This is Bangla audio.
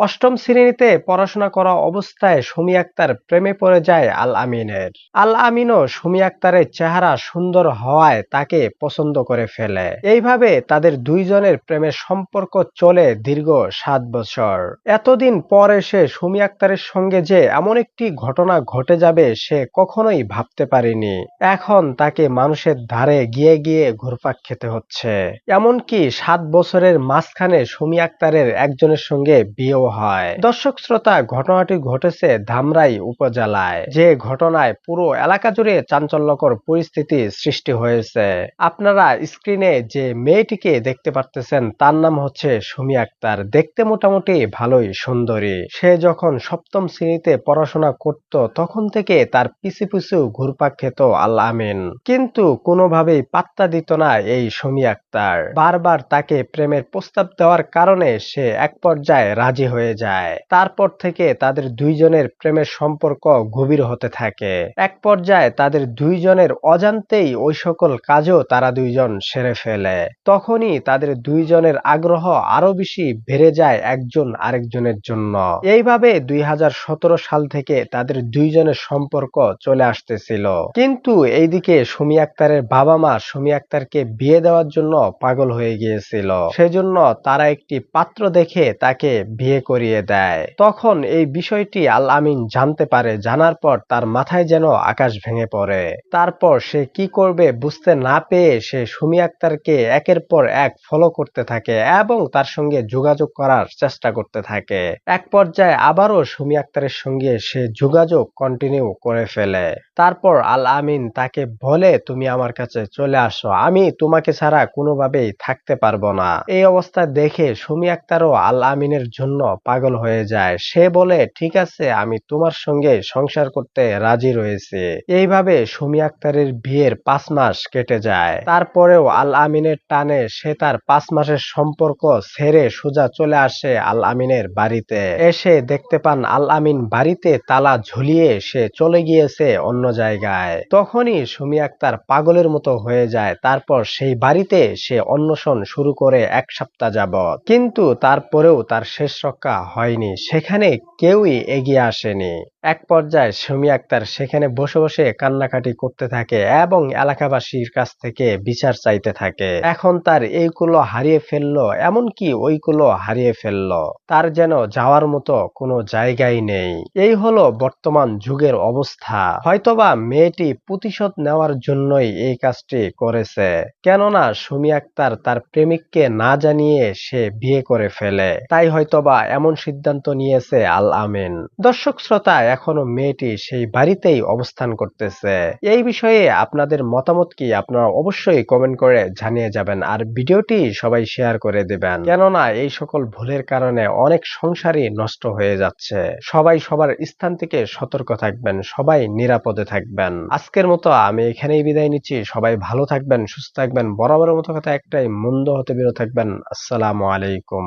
অষ্টম শ্রেণীতে পড়াশোনা করা অবস্থায় সুমি আক্তার প্রেমে পড়ে যায় আল আমিনের। আল আমিনও সুমি আক্তারের চেহারা সুন্দর হওয়ায় তাকে পছন্দ করে ফেলে। এইভাবে তাদের দুইজনের প্রেমের সম্পর্ক চলে দীর্ঘ সাত বছর। এতদিন পর এসে সুমি আক্তারের সঙ্গে যে এমন একটি ঘটনা ঘটে যাবে সে কখনোই ভাবতে পারেনি। এখন তাকে মানুষের ধারে গিয়ে গিয়ে ঘুরপাক খেতে হচ্ছে। এমনকি সাত বছরের মাঝখানে সুমি আক্তারের একজনের সঙ্গে বিয়েও হয়। দর্শক শ্রোতা, ঘটনাটি ঘটেছে ধামরাই উপজেলায়। যে ঘটনায় পুরো এলাকা জুড়ে চাঞ্চল্যকর পরিস্থিতি সৃষ্টি হয়েছে। আপনারা স্ক্রিনে যে মেয়েটিকে দেখতে পারতেছেন, তার নাম হচ্ছে সুমি আক্তার। দেখতে মোটামুটি ভালোই সুন্দরী। সে যখন সপ্তম শ্রেণীতে পড়াশোনা করত, তখন থেকে তার পিছু পিছু ঘুরপাক খেত আল আমিন। কিন্তু কোনোভাবেই পাত্তা দিত না এই সুমি আক্তার। বারবার তাকে প্রেমের প্রস্তাব দেওয়ার কারণে সে এক পর্যায়ে রাজি হয়ে যায়। তারপর থেকে তাদের দুইজনের প্রেমের সম্পর্ক গভীর হতে থাকে। এক পর্যায়ে তাদের দুইজনের অজান্তেই ওই সকল কাজও তারা দুইজন সেরে ফেলে। তখনই তাদের দুইজনের আগ্রহ আরও বেশি বেড়ে যায় একজন আরেকজনের জন্য। এইভাবে দুই হাজার সতেরো সাল থেকে তাদের দুইজনের সম্পর্ক চলে আসতেছিল। কিন্তু এইদিকে সুমি আক্তারের বাবা মা সুমি আক্তারকে বিয়ে দেওয়ার জন্য পাগল হয়ে গিয়েছিল। সেজন্য তারা একটি পাত্র দেখে তাকে বিয়ে করিয়ে দেয়। তখন এই বিষয়টি আল আমিন জানতে পারে, জানার পর তার মাথায় যেন আকাশ ভেঙে পড়ে। তারপর সে কি করবে বুঝতে না পেয়ে সে সুমি আক্তারকে একের পর এক ফলো করতে থাকে এবং তার সঙ্গে যোগাযোগ করার চেষ্টা করতে থাকে। এক পর্যায়ে আবারও সুমি আক্তারের সঙ্গে সে যোগাযোগ কন্টিনিউ করে ফেলে। তারপর আল আমিন তাকে বলে, তুমি আমার কাছে চলে আসো, আমি তোমাকে ছাড়া কোনোভাবেই থাকতে পারব না। এই অবস্থা দেখে সুমি আক্তারও আল আমিনের জন্য পাগল হয়ে যায়। সে বলে, ঠিক আছে, আমি তোমার সঙ্গে সংসার করতে রাজি রয়েছে। এইভাবে সুমি আক্তারের বিয়ের পাঁচ মাস কেটে যায়। তারপরেও আল আমিনের টানে সে তার পাঁচ মাসের সম্পর্ক ছেড়ে সোজা চলে আসে আল আমিনের বাড়িতে। এসে দেখতে পান আল আমিন বাড়িতে তালা ঝুলিয়ে সে চলে গিয়েছে অন্য জায়গায়। তখনই সুমি আক্তার পাগলের মতো হয়ে যায়। তারপর সেই বাড়িতে সে অন্বেষণ শুরু করে এক সপ্তাহ যাবৎ। কিন্তু তারপরেও তার শেষ হয়নি সেখানে কেউই এগিয়ে আসেনি। এক পর্যায়ে সুমি আক্তার সেখানে বসে বসে কান্নাকাটি করতে থাকে এবং এলাকাবাসীর কাছ থেকে বিচার চাইতে থাকে। এখন তার এইগুলো হারিয়ে ফেলল, এমনকি ওইগুলো হারিয়ে ফেলল। তার যেন যাওয়ার মতো কোনো জায়গাই নেই। এই হলো বর্তমান যুগের অবস্থা। হয়তোবা মেয়েটি প্রতিশোধ নেওয়ার জন্যই এই কাজটি করেছে। কেননা সুমি আক্তার তার প্রেমিককে না জানিয়ে সে বিয়ে করে ফেলে। তাই হয়তোবা এমন সিদ্ধান্ত নিয়েছে আল আমিন। দর্শক শ্রোতা এখনও মেয়েটি সেই বাড়িতেই অবস্থান করতেছে। এই বিষয়ে আপনাদের মতামত কি আপনারা অবশ্যই কমেন্ট করে জানিয়ে যাবেন আর ভিডিওটি সবাই শেয়ার করে দেবেন। কেননা এই সকল ভুলের কারণে অনেক সংসারই নষ্ট হয়ে যাচ্ছে। সবাই সবার স্থান থেকে সতর্ক থাকবেন, সবাই নিরাপদে থাকবেন। আজকের মতো আমি এখানেই বিদায় নিচ্ছি। সবাই ভালো থাকবেন, সুস্থ থাকবেন। বরাবরের মতো কথা একটাই, মন্দ হতে বিরত থাকবেন। আসসালামু আলাইকুম।